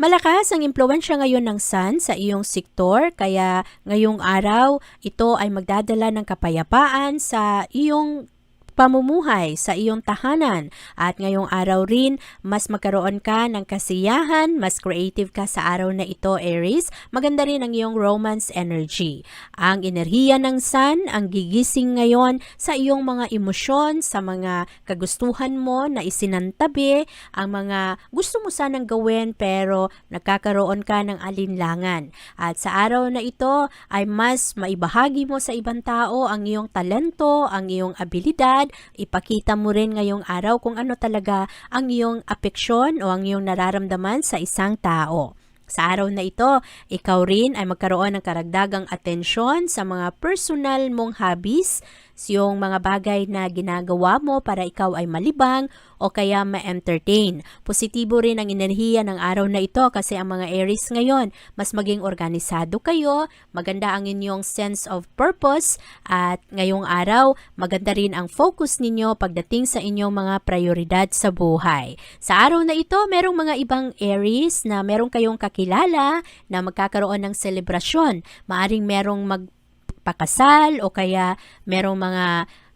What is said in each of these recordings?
Malakas ang impluensya ngayon ng sun sa iyong sektor kaya ngayong araw ito ay magdadala ng kapayapaan sa iyong pamumuhay sa iyong tahanan at ngayong araw rin mas magkaroon ka ng kasiyahan, mas creative ka sa araw na ito Aries, maganda rin ang iyong romance energy. Ang enerhiya ng sun ang gigising ngayon sa iyong mga emosyon, sa mga kagustuhan mo na isinantabi, ang mga gusto mo sanang gawin pero nagkakaroon ka ng alinlangan. At sa araw na ito ay mas maibahagi mo sa ibang tao ang iyong talento, ang iyong abilidad, ipakita mo rin ngayong araw kung ano talaga ang iyong apeksyon o ang iyong nararamdaman sa isang tao. Sa araw na ito, ikaw rin ay magkaroon ng karagdagang atensyon sa mga personal mong hobbies, yung mga bagay na ginagawa mo para ikaw ay malibang o kaya ma-entertain. Positibo rin ang enerhiya ng araw na ito kasi ang mga Aries ngayon, mas maging organisado kayo, maganda ang inyong sense of purpose at ngayong araw, maganda rin ang focus ninyo pagdating sa inyong mga prioridad sa buhay. Sa araw na ito, merong mga ibang Aries na merong kayong kakilala na magkakaroon ng selebrasyon. Maaring merong mag pakasal o kaya merong mga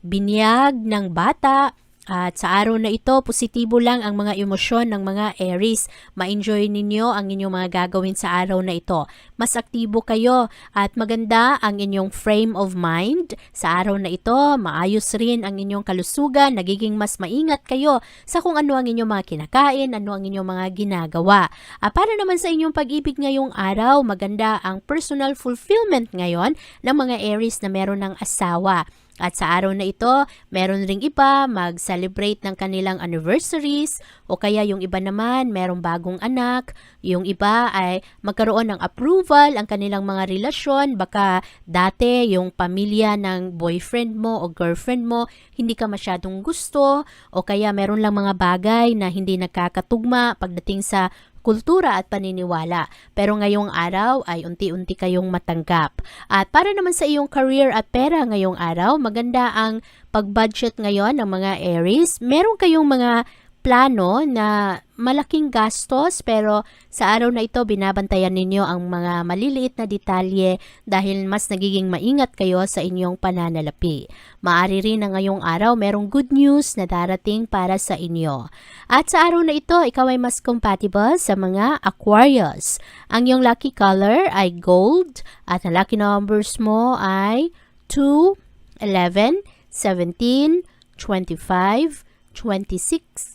binyag ng bata at sa araw na ito, positibo lang ang mga emosyon ng mga Aries. Ma-enjoy ninyo ang inyong mga gagawin sa araw na ito. Mas aktibo kayo at maganda ang inyong frame of mind. Sa araw na ito, maayos rin ang inyong kalusugan. Nagiging mas maingat kayo sa kung ano ang inyong mga kinakain, ano ang inyong mga ginagawa. Ah, para naman sa inyong pag-ibig ngayong araw, maganda ang personal fulfillment ngayon ng mga Aries na meron ng asawa. At sa araw na ito, meron ring iba mag-celebrate ng kanilang anniversaries o kaya yung iba naman merong bagong anak, yung iba ay magkaroon ng approval ang kanilang mga relasyon, baka dati yung pamilya ng boyfriend mo o girlfriend mo hindi ka masyadong gusto. O kaya meron lang mga bagay na hindi nagkakatugma pagdating sa kultura at paniniwala. Pero ngayong araw ay unti-unti kayong matanggap. At para naman sa iyong career at pera ngayong araw, maganda ang pag-budget ngayon ng mga Aries. Meron kayong mga plano na malaking gastos pero sa araw na ito binabantayan ninyo ang mga maliliit na detalye dahil mas nagiging maingat kayo sa inyong pananalapi. Maari rin na ngayong araw merong good news na darating para sa inyo. At sa araw na ito, ikaw ay mas compatible sa mga Aquarius. Ang iyong lucky color ay gold at ang lucky numbers mo ay 2, 11, 17, 25, 26,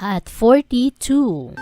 at 42.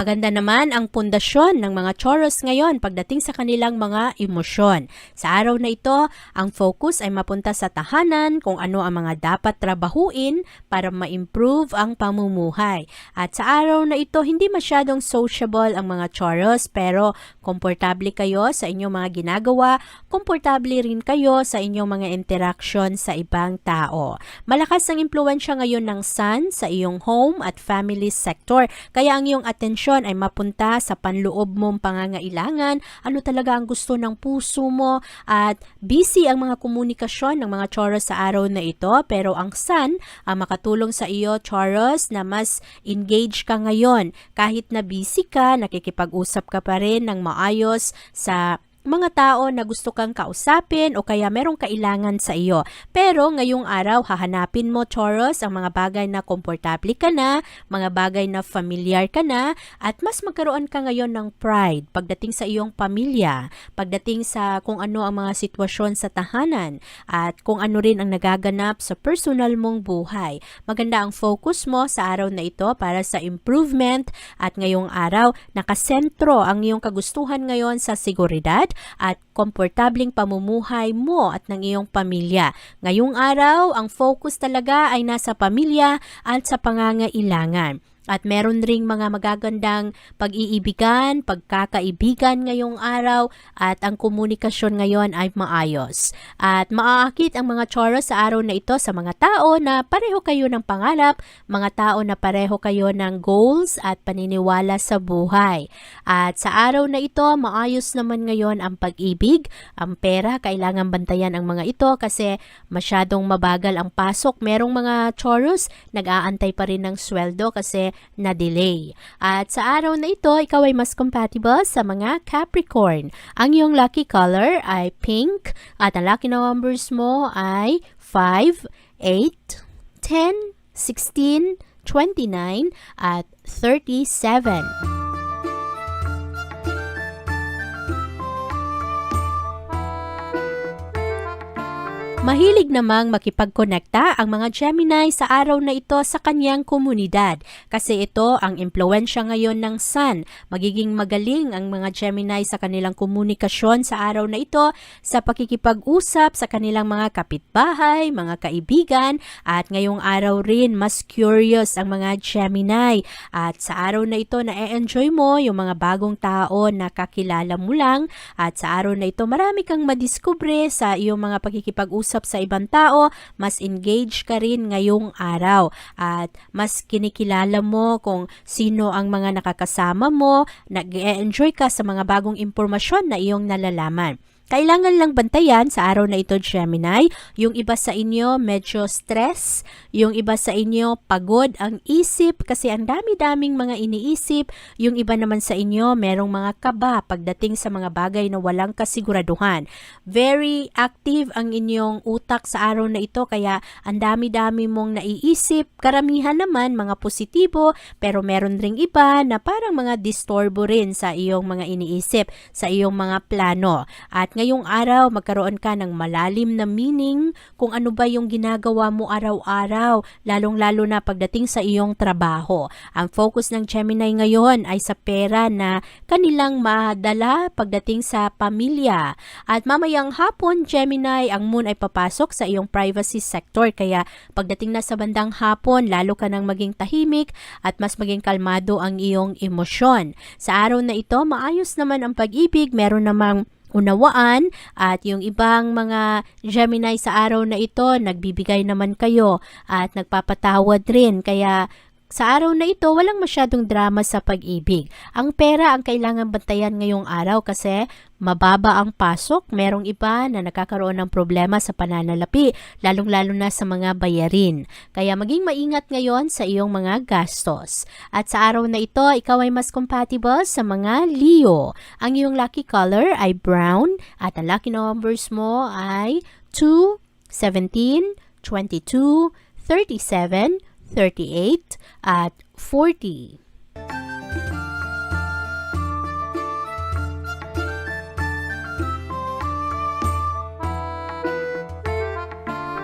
Maganda naman ang pundasyon ng mga Choros ngayon pagdating sa kanilang mga emosyon. Sa araw na ito, ang focus ay mapunta sa tahanan kung ano ang mga dapat trabahuin para ma-improve ang pamumuhay. At sa araw na ito, hindi masyadong sociable ang mga Choros pero komportable kayo sa inyong mga ginagawa, komportable rin kayo sa inyong mga interaction sa ibang tao. Malakas ang impluensya ngayon ng Sun sa iyong home at family sector. Kaya ang iyong atensyon ay mapunta sa panloob mong pangangailangan, ano talaga ang gusto ng puso mo? At busy ang mga komunikasyon ng mga Choros sa araw na ito pero ang Sun ang makatulong sa iyo Choros na mas engage ka ngayon. Kahit na busy ka, nakikipag-usap ka pa rin ng maayos sa mga tao na gusto kang kausapin o kaya merong kailangan sa iyo. Pero ngayong araw, hahanapin mo, Taurus, ang mga bagay na komportable ka na, mga bagay na familiar ka na, at mas magkaroon ka ngayon ng pride pagdating sa iyong pamilya, pagdating sa kung ano ang mga sitwasyon sa tahanan, at kung ano rin ang nagaganap sa personal mong buhay. Maganda ang focus mo sa araw na ito para sa improvement at ngayong araw, nakasentro ang iyong kagustuhan ngayon sa seguridad at komportabling pamumuhay mo at ng iyong pamilya. Ngayong araw, ang focus talaga ay nasa pamilya at sa pangangailangan. At meron ring mga magagandang pag-iibigan, pagkakaibigan ngayong araw at ang komunikasyon ngayon ay maayos. At maaakit ang mga Taurus sa araw na ito sa mga tao na pareho kayo ng pangarap, mga tao na pareho kayo ng goals at paniniwala sa buhay. At sa araw na ito, maayos naman ngayon ang pag-ibig, ang pera, kailangan bantayan ang mga ito kasi masyadong mabagal ang pasok. Merong mga Taurus, nag-aantay pa rin ng sweldo kasi na-delay. At sa araw na ito, ikaw ay mas compatible sa mga Capricorn. Ang iyong lucky color ay pink at ang lucky numbers mo ay 5, 8, 10, 16, 29 at 37. Mahilig namang makipagkonekta ang mga Gemini sa araw na ito sa kanyang komunidad kasi ito ang impluensya ngayon ng Sun. Magiging magaling ang mga Gemini sa kanilang komunikasyon sa araw na ito sa pakikipag-usap sa kanilang mga kapitbahay, mga kaibigan at ngayong araw rin mas curious ang mga Gemini. At sa araw na ito na enjoy mo yung mga bagong tao na kakilala mo lang at sa araw na ito marami kang madiskubre sa iyong mga pakikipag-usap sa ibang tao, mas engage ka rin ngayong araw at mas kinikilala mo kung sino ang mga nakakasama mo, nag-enjoy ka sa mga bagong impormasyon na iyong nalalaman. Kailangan lang bantayan sa araw na ito, Gemini. Yung iba sa inyo medyo stress, yung iba sa inyo pagod ang isip kasi ang dami-daming mga iniisip. Yung iba naman sa inyo merong mga kaba pagdating sa mga bagay na walang kasiguraduhan. Very active ang inyong utak sa araw na ito kaya ang dami-dami mong naiisip. Karamihan naman mga positibo pero meron ring iba na parang mga disturbo rin sa iyong mga iniisip, sa iyong mga plano. At ngayong araw, magkaroon ka ng malalim na meaning kung ano ba yung ginagawa mo araw-araw, lalong-lalo na pagdating sa iyong trabaho. Ang focus ng Gemini ngayon ay sa pera na kanilang madala pagdating sa pamilya. At mamayang hapon, Gemini, ang moon ay papasok sa iyong privacy sector. Kaya pagdating na sa bandang hapon, lalo ka nang maging tahimik at mas maging kalmado ang iyong emosyon. Sa araw na ito, maayos naman ang pag-ibig. Meron namang unawaan at yung ibang mga Gemini sa araw na ito nagbibigay naman kayo at nagpapatawad rin. Kaya sa araw na ito, walang masyadong drama sa pag-ibig. Ang pera ang kailangan bantayan ngayong araw kasi mababa ang pasok. Merong iba na nakakaroon ng problema sa pananalapi, lalong-lalo na sa mga bayarin. Kaya maging maingat ngayon sa iyong mga gastos. At sa araw na ito, ikaw ay mas compatible sa mga Leo. Ang iyong lucky color ay brown at ang lucky numbers mo ay 2, 17, 22, 37, 38 at 40.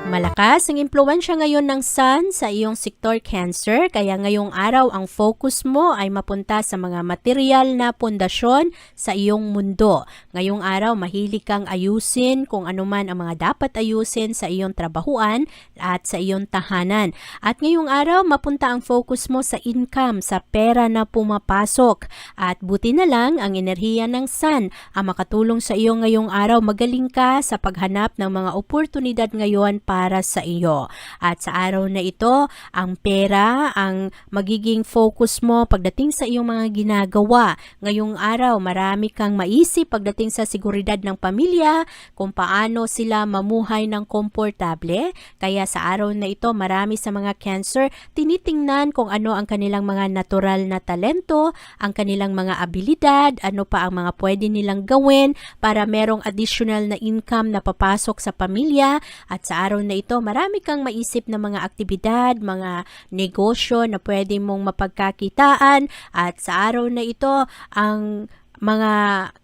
Malakas ang impluensya ngayon ng Sun sa iyong sektor Cancer, kaya ngayong araw ang focus mo ay mapunta sa mga material na pundasyon sa iyong mundo. Ngayong araw, mahilig kang ayusin kung anuman ang mga dapat ayusin sa iyong trabahuan at sa iyong tahanan. At ngayong araw, mapunta ang focus mo sa income, sa pera na pumapasok. At buti na lang ang enerhiya ng Sun ang makatulong sa iyo ngayong araw. Magaling ka sa paghanap ng mga oportunidad ngayon para para sa iyo. At sa araw na ito, ang pera ang magiging focus mo pagdating sa iyong mga ginagawa. Ngayong araw, marami kang maisip pagdating sa seguridad ng pamilya, kung paano sila mamuhay ng komportable. Kaya sa araw na ito, marami sa mga cancer tinitingnan kung ano ang kanilang mga natural na talento, ang kanilang mga abilidad, ano pa ang mga pwede nilang gawin para merong additional na income na papasok sa pamilya. At sa araw na ito, marami kang maisip na mga aktibidad, mga negosyo na pwede mong mapagkakitaan. At sa araw na ito, ang mga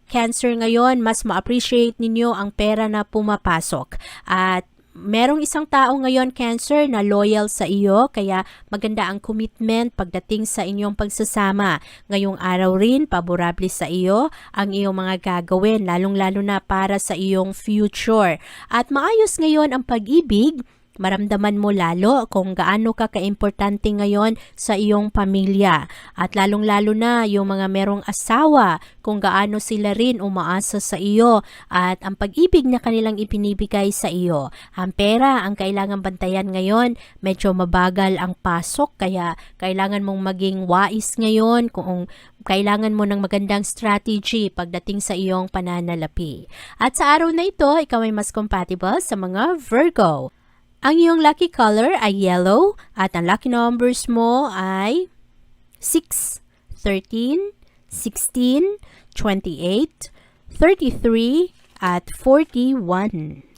cancer ngayon, mas ma-appreciate ninyo ang pera na pumapasok. At merong isang tao ngayon, cancer, na loyal sa iyo, kaya maganda ang commitment pagdating sa inyong pagsasama. Ngayong araw rin, paborable sa iyo ang iyong mga gagawin, lalong-lalo na para sa iyong future. At maayos ngayon ang pag-ibig, maramdaman mo lalo kung gaano ka kaimportante ngayon sa iyong pamilya. At lalong-lalo na yung mga merong asawa, kung gaano sila rin umaasa sa iyo at ang pag-ibig na kanilang ipinibigay sa iyo. Ang pera ang kailangan bantayan ngayon, medyo mabagal ang pasok kaya kailangan mong maging wais ngayon kung kailangan mo ng magandang strategy pagdating sa iyong pananalapi. At sa araw na ito, ikaw ay mas compatible sa mga Virgo. Ang iyong lucky color ay yellow at ang lucky numbers mo ay 6, 13, 16, 28, 33, at 41.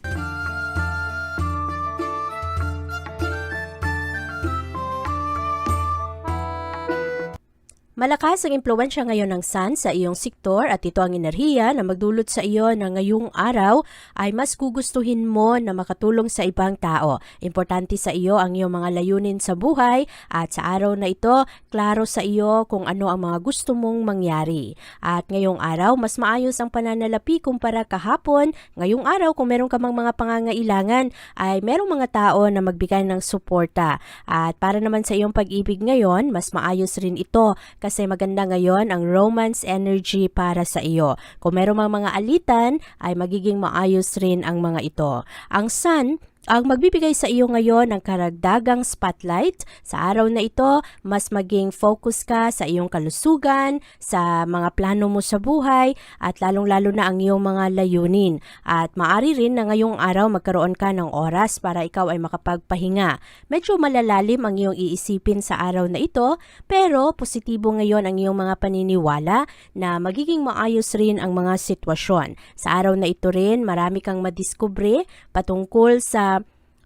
Malakas ang impluensya ngayon ng Sun sa iyong sektor at ito ang enerhiya na magdulot sa iyo na ngayong araw ay mas gugustuhin mo na makatulong sa ibang tao. Importante sa iyo ang iyong mga layunin sa buhay at sa araw na ito, klaro sa iyo kung ano ang mga gusto mong mangyari. At ngayong araw, mas maayos ang pananalapi kumpara kahapon. Ngayong araw, kung meron ka mga pangangailangan, ay merong mga tao na magbigay ng suporta. At para naman sa iyong pag-ibig ngayon, mas maayos rin ito kasi maganda ngayon ang romance energy para sa iyo. Kung meron mga alitan, ay magiging maayos rin ang mga ito. Ang sun, ang magbibigay sa iyo ngayon ng karagdagang spotlight sa araw na ito, mas maging focus ka sa iyong kalusugan, sa mga plano mo sa buhay, at lalong-lalo na ang iyong mga layunin. At maari rin na ngayong araw magkaroon ka ng oras para ikaw ay makapagpahinga. Medyo malalalim ang iyong iisipin sa araw na ito, pero positibo ngayon ang iyong mga paniniwala na magiging maayos rin ang mga sitwasyon. Sa araw na ito rin, marami kang madiskubre patungkol sa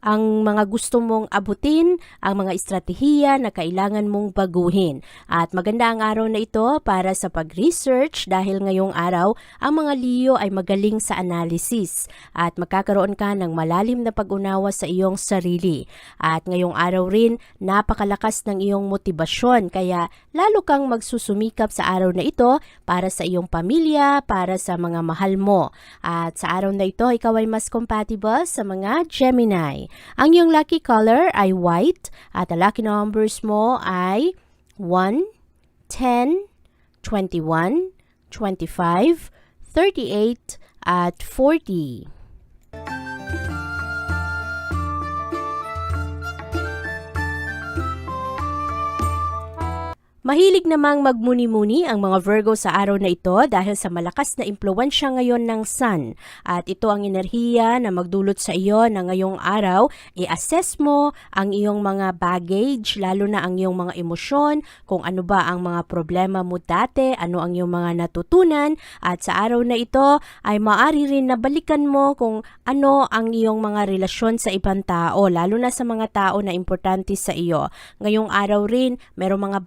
ang mga gusto mong abutin, ang mga estratehiya na kailangan mong baguhin. At maganda ang araw na ito para sa pag-research dahil ngayong araw ang mga Leo ay magaling sa analysis at magkakaroon ka ng malalim na pag-unawa sa iyong sarili. At ngayong araw rin, napakalakas ng iyong motibasyon kaya lalo kang magsusumikap sa araw na ito para sa iyong pamilya, para sa mga mahal mo. At sa araw na ito, ikaw ay mas compatible sa mga Gemini. Ang iyong lucky color ay white at ang lucky numbers mo ay 1, 10, 21, 25, 38, at 40. Mahilig namang magmuni-muni ang mga Virgo sa araw na ito dahil sa malakas na impluensya ngayon ng Sun. At ito ang enerhiya na magdulot sa iyo na ngayong araw, i-assess mo ang iyong mga baggage, lalo na ang iyong mga emosyon, kung ano ba ang mga problema mo dati, ano ang iyong mga natutunan. At sa araw na ito ay maari rin na balikan mo kung ano ang iyong mga relasyon sa ibang tao, lalo na sa mga tao na importante sa iyo. Ngayong araw rin, merong mga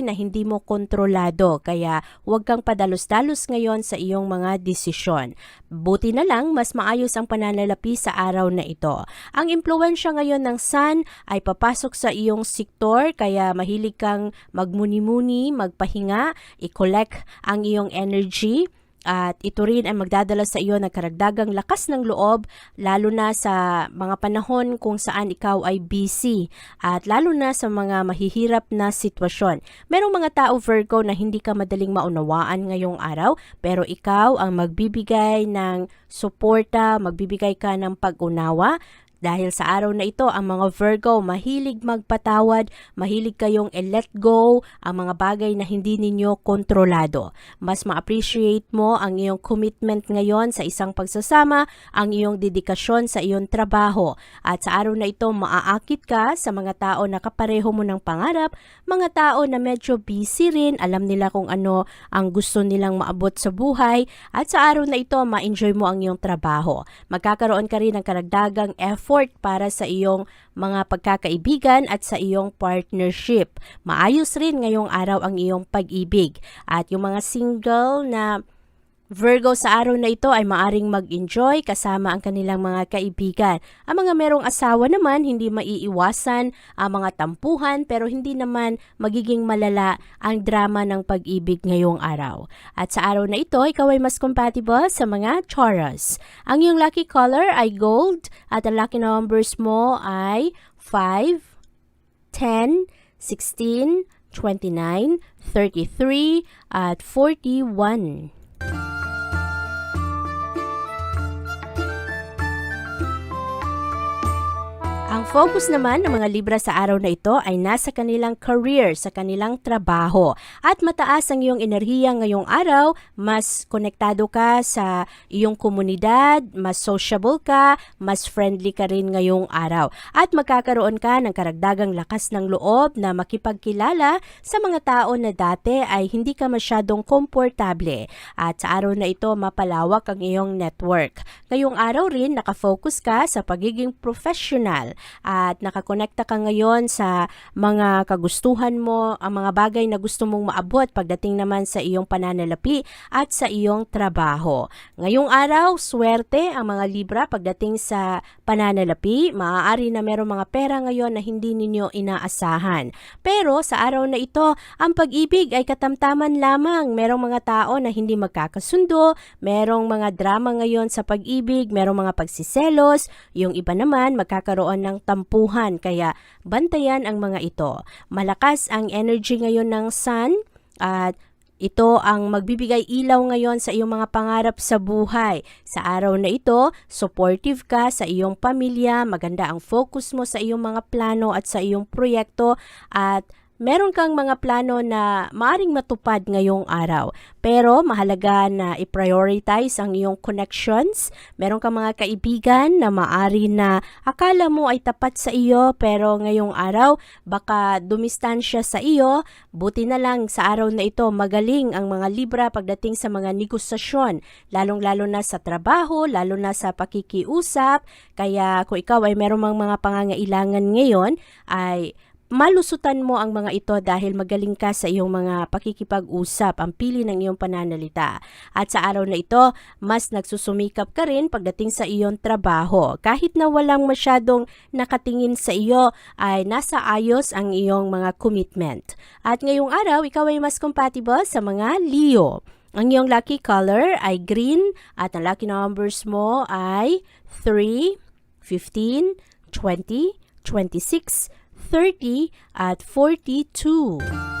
na hindi mo kontrolado kaya huwag kang padalos-dalos ngayon sa iyong mga desisyon. Buti na lang mas maayos ang pananalapi sa araw na ito. Ang impluensya ngayon ng sun ay papasok sa iyong sektor kaya mahilig kang magmuni-muni, magpahinga, i-collect ang iyong energy at ito rin ay magdadala sa iyo ng karagdagang lakas ng loob lalo na sa mga panahon kung saan ikaw ay busy at lalo na sa mga mahihirap na sitwasyon. Merong mga tao Virgo na hindi ka madaling maunawaan ngayong araw pero ikaw ang magbibigay ng suporta, magbibigay ka ng pag-unawa Dahil sa araw na ito, ang mga Virgo mahilig magpatawad, mahilig kayong i-let go ang mga bagay na hindi ninyo kontrolado. Mas ma-appreciate mo ang iyong commitment ngayon sa isang pagsasama, ang iyong dedikasyon sa iyong trabaho. At sa araw na ito, maaakit ka sa mga tao na kapareho mo ng pangarap, mga tao na medyo busy rin, alam nila kung ano ang gusto nilang maabot sa buhay, at sa araw na ito, ma-enjoy mo ang iyong trabaho. Magkakaroon ka rin ng karagdagang effort para sa iyong mga pagkakaibigan at sa iyong partnership. Maayos rin ngayong araw ang iyong pag-ibig. At yung mga single na Virgo sa araw na ito ay maaring mag-enjoy kasama ang kanilang mga kaibigan. Ang mga merong asawa naman hindi maiiwasan ang mga tampuhan pero hindi naman magiging malala ang drama ng pag-ibig ngayong araw. At sa araw na ito, ikaw ay mas compatible sa mga Taurus. Ang iyong lucky color ay gold at ang lucky numbers mo ay 5, 10, 16, 29, 33, at 41. Focus naman ng mga Libra sa araw na ito ay nasa kanilang career, sa kanilang trabaho. At mataas ang iyong enerhiya ngayong araw, mas konektado ka sa iyong komunidad, mas sociable ka, mas friendly ka rin ngayong araw. At magkakaroon ka ng karagdagang lakas ng loob na makipagkilala sa mga tao na dati ay hindi ka masyadong komportable. At sa araw na ito, mapalawak ang iyong network. Ngayong araw rin, nakafocus ka sa pagiging professional at nakakonekta ka ngayon sa mga kagustuhan mo, ang mga bagay na gusto mong maabot pagdating naman sa iyong pananalapi at sa iyong trabaho. Ngayong araw, swerte ang mga Libra pagdating sa pananalapi. Maaari na merong mga pera ngayon na hindi ninyo inaasahan. Pero sa araw na ito, ang pag-ibig ay katamtaman lamang. Merong mga tao na hindi magkakasundo, merong mga drama ngayon sa pag-ibig, merong mga pagsiselos, yung iba naman magkakaroon ng tampuhan kaya bantayan ang mga ito. Malakas ang energy ngayon ng sun at ito ang magbibigay ilaw ngayon sa iyong mga pangarap sa buhay. Sa araw na ito, supportive ka sa iyong pamilya, maganda ang focus mo sa iyong mga plano at sa iyong proyekto at meron kang mga plano na maaring matupad ngayong araw. Pero mahalaga na i-prioritize ang iyong connections. Meron kang mga kaibigan na maari na akala mo ay tapat sa iyo pero ngayong araw baka dumistansya sa iyo. Buti na lang sa araw na ito magaling ang mga Libra pagdating sa mga negosasyon. Lalong-lalo na sa trabaho, lalo na sa pakikiusap. Kaya kung ikaw ay meron mang mga pangangailangan ngayon ay malusutan mo ang mga ito dahil magaling ka sa iyong mga pakikipag-usap, ang pili ng iyong pananalita. At sa araw na ito, mas nagsusumikap ka rin pagdating sa iyong trabaho. Kahit na walang masyadong nakatingin sa iyo, ay nasa ayos ang iyong mga commitment. At ngayong araw, ikaw ay mas compatible sa mga Leo. Ang iyong lucky color ay green at ang lucky numbers mo ay 3, 15, 20, 26, 30 at 42.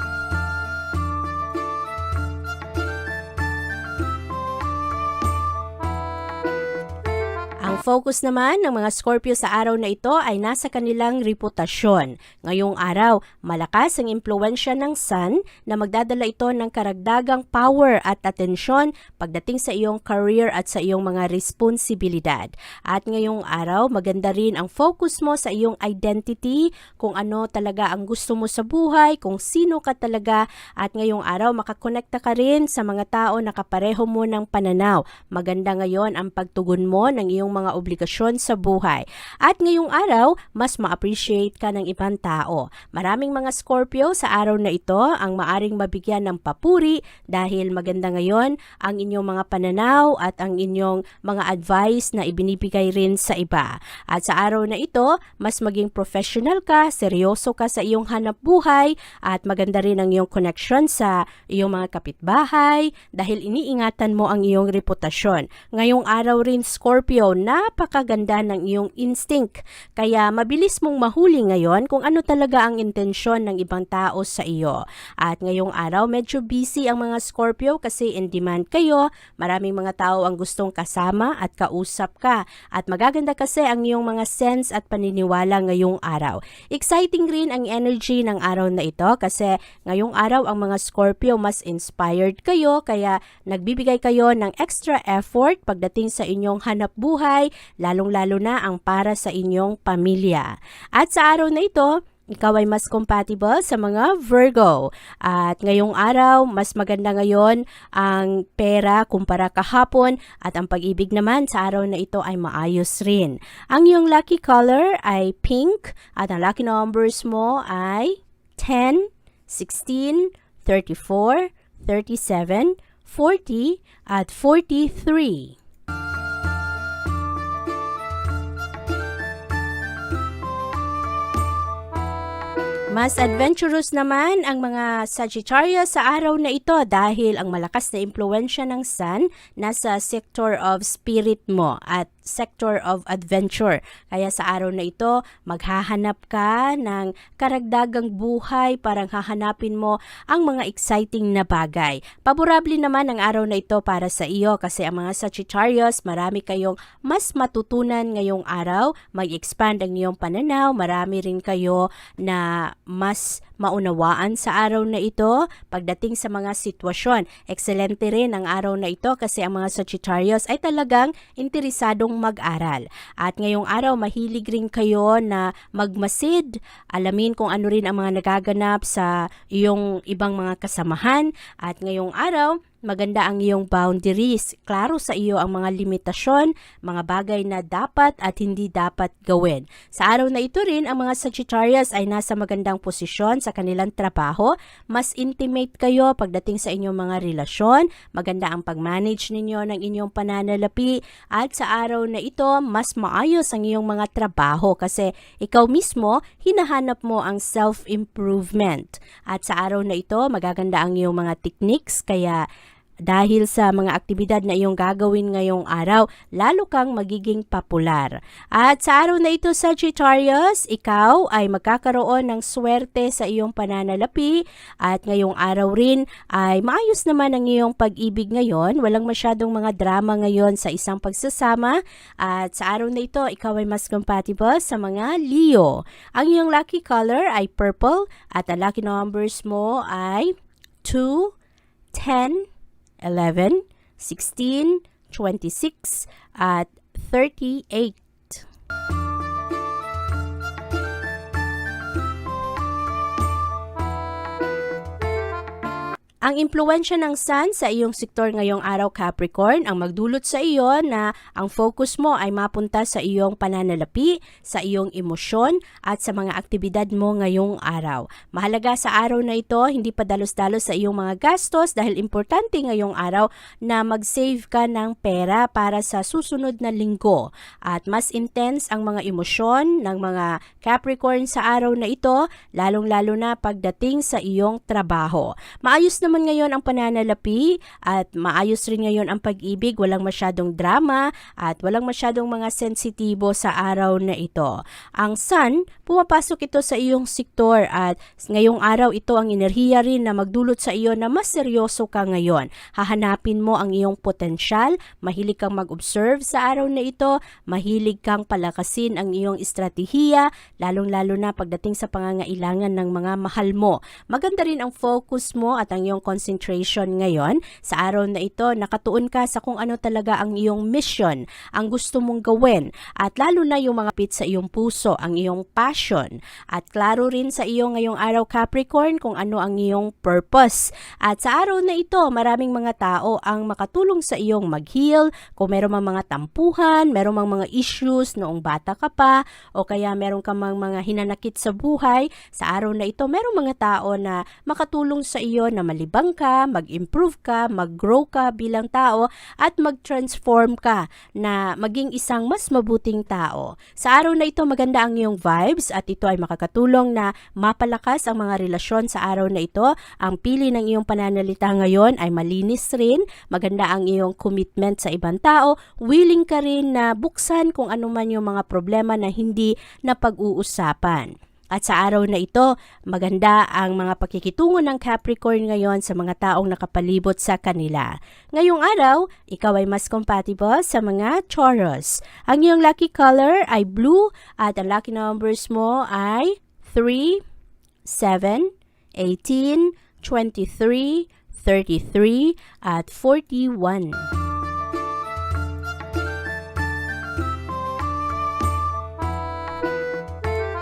Focus naman ng mga Scorpio sa araw na ito ay nasa kanilang reputasyon. Ngayong araw, malakas ang impluensya ng Sun na magdadala ito ng karagdagang power at atensyon pagdating sa iyong career at sa iyong mga responsibilidad. At ngayong araw, maganda rin ang focus mo sa iyong identity, kung ano talaga ang gusto mo sa buhay, kung sino ka talaga. At ngayong araw, makakonekta ka rin sa mga tao na kapareho mo ng pananaw. Maganda ngayon ang pagtugon mo ng iyong mga obligasyon sa buhay. At ngayong araw, mas ma-appreciate ka ng ibang tao. Maraming mga Scorpio sa araw na ito ang maaring mabigyan ng papuri dahil maganda ngayon ang inyong mga pananaw at ang inyong mga advice na ibinibigay rin sa iba. At sa araw na ito, mas maging professional ka, seryoso ka sa iyong hanap buhay at maganda rin ang iyong connection sa iyong mga kapitbahay dahil iniingatan mo ang iyong reputasyon. Ngayong araw rin Scorpio, napakaganda ng iyong instinct. Kaya mabilis mong mahuli ngayon kung ano talaga ang intensyon ng ibang tao sa iyo. At ngayong araw, medyo busy ang mga Scorpio kasi in demand kayo. Maraming mga tao ang gustong kasama at kausap ka. At magaganda kasi ang iyong mga sense at paniniwala ngayong araw. Exciting rin ang energy ng araw na ito kasi ngayong araw ang mga Scorpio mas inspired kayo kaya nagbibigay kayo ng extra effort pagdating sa inyong hanap buhay, lalong-lalo na ang para sa inyong pamilya. At sa araw na ito, ikaw ay mas compatible sa mga Virgo. At ngayong araw, mas maganda ngayon ang pera kumpara kahapon at ang pag-ibig naman sa araw na ito ay maayos rin. Ang iyong lucky color ay pink at ang lucky numbers mo ay 10, 16, 34, 37, 40 at 43. Mas adventurous naman ang mga Sagittarius sa araw na ito dahil ang malakas na impluensya ng Sun nasa sector of spirit mo. At sector of adventure. Kaya sa araw na ito, maghahanap ka ng karagdagang buhay, parang hahanapin mo ang mga exciting na bagay. Paborable naman ang araw na ito para sa iyo kasi ang mga Sagittarius, marami kayong mas matutunan ngayong araw, mag-expand ang iyong pananaw, marami rin kayo na mas maunawaan sa araw na ito pagdating sa mga sitwasyon. Ekscelente rin ang araw na ito kasi ang mga Sagittarius ay talagang interesadong mag-aral. At ngayong araw, mahilig rin kayo na magmasid, alamin kung ano rin ang mga nagaganap sa iyong ibang mga kasamahan. At ngayong araw, maganda ang iyong boundaries. Klaro sa iyo ang mga limitasyon, mga bagay na dapat at hindi dapat gawin. Sa araw na ito rin, ang mga Sagittarius ay nasa magandang posisyon sa kanilang trabaho. Mas intimate kayo pagdating sa inyong mga relasyon. Maganda ang pag-manage ninyo ng inyong pananalapi. At sa araw na ito, mas maayos ang iyong mga trabaho kasi ikaw mismo, hinahanap mo ang self-improvement. At sa araw na ito, magaganda ang iyong mga techniques kaya dahil sa mga aktibidad na iyong gagawin ngayong araw, lalo kang magiging popular. At sa araw na ito, Sagittarius, ikaw ay magkakaroon ng swerte sa iyong pananalapi at ngayong araw rin ay maayos naman ang iyong pag-ibig ngayon. Walang masyadong mga drama ngayon sa isang pagsasama at sa araw na ito, ikaw ay mas compatible sa mga Leo. Ang iyong lucky color ay purple at ang lucky numbers mo ay 2, 10, 11, 16, 26, at 38. Ang impluensya ng Sun sa iyong sektor ngayong araw Capricorn ang magdulot sa iyo na ang focus mo ay mapunta sa iyong pananalapi, sa iyong emosyon at sa mga aktibidad mo ngayong araw. Mahalaga sa araw na ito, hindi pa dalos-dalos sa iyong mga gastos dahil importante ngayong araw na mag-save ka ng pera para sa susunod na linggo. At mas intense ang mga emosyon ng mga Capricorn sa araw na ito, lalong-lalo na pagdating sa iyong trabaho. Maayos naman ngayon ang pananalapi at maayos rin ngayon ang pag-ibig, walang masyadong drama at walang masyadong mga sensitibo sa araw na ito. Ang sun, pumapasok ito sa iyong sektor at ngayong araw ito ang enerhiya rin na magdulot sa iyo na mas seryoso ka ngayon. Hahanapin mo ang iyong potensyal, mahilig kang mag-observe sa araw na ito, mahilig kang palakasin ang iyong estratehiya, lalong-lalo na pagdating sa pangangailangan ng mga mahal mo. Maganda rin ang focus mo at ang iyong concentration ngayon. Sa araw na ito, nakatuon ka sa kung ano talaga ang iyong mission, ang gusto mong gawin, at lalo na yung mga pit sa iyong puso, ang iyong passion. At klaro rin sa iyo ngayong araw Capricorn kung ano ang iyong purpose. At sa araw na ito, maraming mga tao ang makatulong sa iyong mag-heal, kung meron mang mga tampuhan, meron mang mga issues noong bata ka pa, o kaya meron ka mang mga hinanakit sa buhay, sa araw na ito, merong mga tao na makatulong sa iyo na malibang maglibang ka, mag-improve ka, mag-grow ka bilang tao at mag-transform ka na maging isang mas mabuting tao. Sa araw na ito maganda ang iyong vibes at ito ay makakatulong na mapalakas ang mga relasyon sa araw na ito. Ang pili ng iyong pananalita ngayon ay malinis rin, maganda ang iyong commitment sa ibang tao, willing ka rin na buksan kung ano man yung mga problema na hindi na pag-uusapan. At sa araw na ito, maganda ang mga pakikitungo ng Capricorn ngayon sa mga taong nakapalibot sa kanila. Ngayong araw, ikaw ay mas compatible sa mga Taurus. Ang iyong lucky color ay blue at ang lucky numbers mo ay 3, 7, 18, 23, 33, at 41.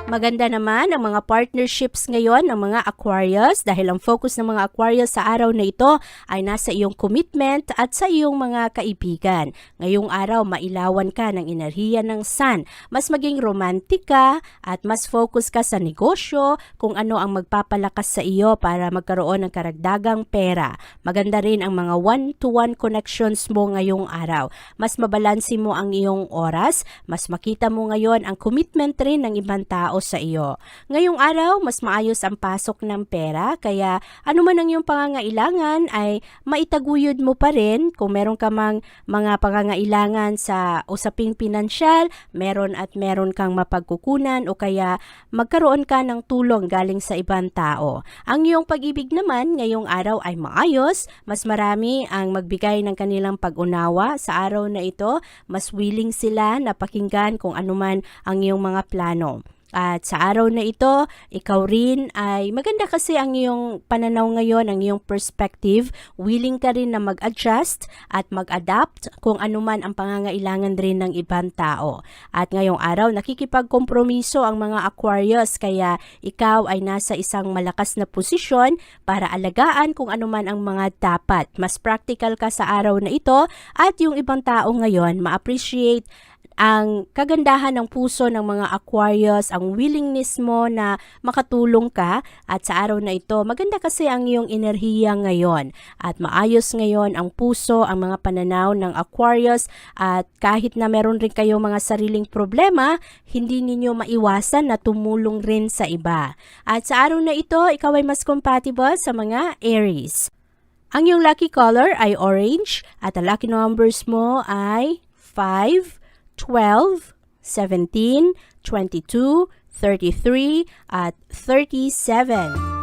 Maganda naman ang mga partnerships ngayon ng mga Aquarius dahil ang focus ng mga Aquarius sa araw na ito ay nasa iyong commitment at sa iyong mga kaibigan. Ngayong araw, mailawan ka ng enerhiya ng sun. Mas maging romantic ka at mas focus ka sa negosyo kung ano ang magpapalakas sa iyo para magkaroon ng karagdagang pera. Maganda rin ang mga one-to-one connections mo ngayong araw. Mas mabalansi mo ang iyong oras, mas makita mo ngayon ang commitment rin ng ibang tao sa iyo. Ngayong araw, mas maayos ang pasok ng pera, kaya ano man ang iyong pangangailangan ay maitaguyod mo pa rin kung meron ka mang mga pangangailangan sa usaping pinansyal, meron at meron kang mapagkukunan o kaya magkaroon ka ng tulong galing sa ibang tao. Ang iyong pag-ibig naman ngayong araw ay maayos, mas marami ang magbigay ng kanilang pag-unawa sa araw na ito, mas willing sila na pakinggan kung anuman ang iyong mga plano. At sa araw na ito, ikaw rin ay maganda kasi ang iyong pananaw ngayon, ang iyong perspective. Willing ka rin na mag-adjust at mag-adapt kung anuman ang pangangailangan rin ng ibang tao. At ngayong araw, nakikipagkompromiso ang mga Aquarius kaya ikaw ay nasa isang malakas na posisyon para alagaan kung anuman ang mga dapat. Mas practical ka sa araw na ito at yung ibang tao ngayon ma-appreciate ang kagandahan ng puso ng mga Aquarius, ang willingness mo na makatulong ka at sa araw na ito, maganda kasi ang iyong enerhiya ngayon at maayos ngayon ang puso, ang mga pananaw ng Aquarius at kahit na meron rin kayo mga sariling problema, hindi ninyo maiwasan na tumulong rin sa iba. At sa araw na ito, ikaw ay mas compatible sa mga Aries. Ang iyong lucky color ay orange at ang lucky numbers mo ay 5, 12, 17, 22, 33, at 37.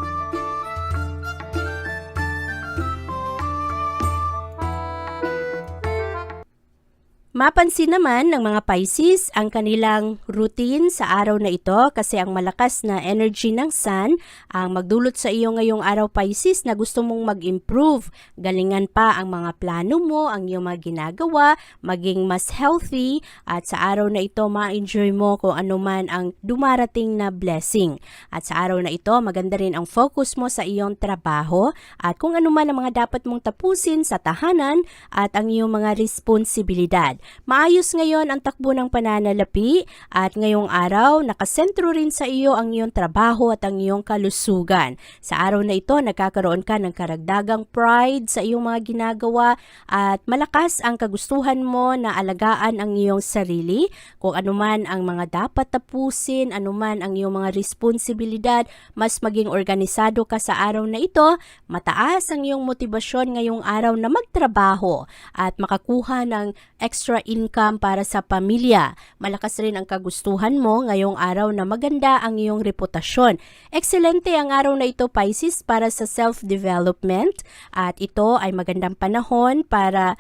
Mapansin naman ng mga Pisces ang kanilang routine sa araw na ito kasi ang malakas na energy ng sun ang magdulot sa iyo ngayong araw Pisces na gusto mong mag-improve. Galingan pa ang mga plano mo, ang iyong mga ginagawa, maging mas healthy at sa araw na ito ma-enjoy mo kung ano man ang dumarating na blessing. At sa araw na ito maganda rin ang focus mo sa iyong trabaho at kung ano man ang mga dapat mong tapusin sa tahanan at ang iyong mga responsibilidad. Maayos ngayon ang takbo ng pananalapi at ngayong araw nakasentro rin sa iyo ang iyong trabaho at ang iyong kalusugan. Sa araw na ito nagkakaroon ka ng karagdagang pride sa iyong mga ginagawa at malakas ang kagustuhan mo na alagaan ang iyong sarili. Kung anuman ang mga dapat tapusin, anuman ang iyong mga responsibilidad, mas maging organisado ka sa araw na ito, mataas ang iyong motibasyon ngayong araw na magtrabaho at makakuha ng extra income para sa pamilya. Malakas rin ang kagustuhan mo ngayong araw na maganda ang iyong reputasyon. Excelente ang araw na ito Pisces para sa self-development at ito ay magandang panahon para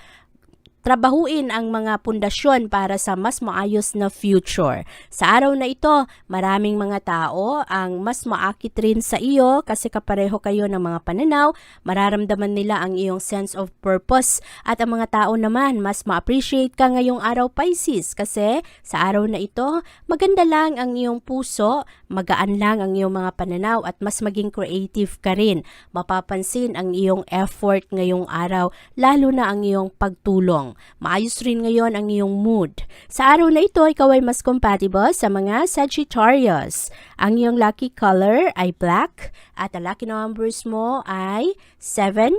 trabahuin ang mga pundasyon para sa mas maayos na future. Sa araw na ito, maraming mga tao ang mas maakit rin sa iyo kasi kapareho kayo ng mga pananaw, mararamdaman nila ang iyong sense of purpose at ang mga tao naman mas ma-appreciate ka ngayong araw Pisces kasi sa araw na ito, maganda lang ang iyong puso, magaan lang ang iyong mga pananaw at mas maging creative ka rin. Mapapansin ang iyong effort ngayong araw, lalo na ang iyong pagtulong. Maayos rin ngayon ang iyong mood. Sa araw na ito, ikaw ay mas compatible sa mga Sagittarius. Ang iyong lucky color ay black at ang lucky numbers mo ay 7,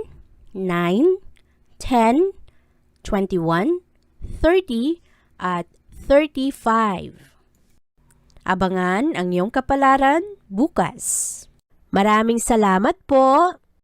9, 10, 21, 30, at 35. Abangan ang iyong kapalaran bukas. Maraming salamat po!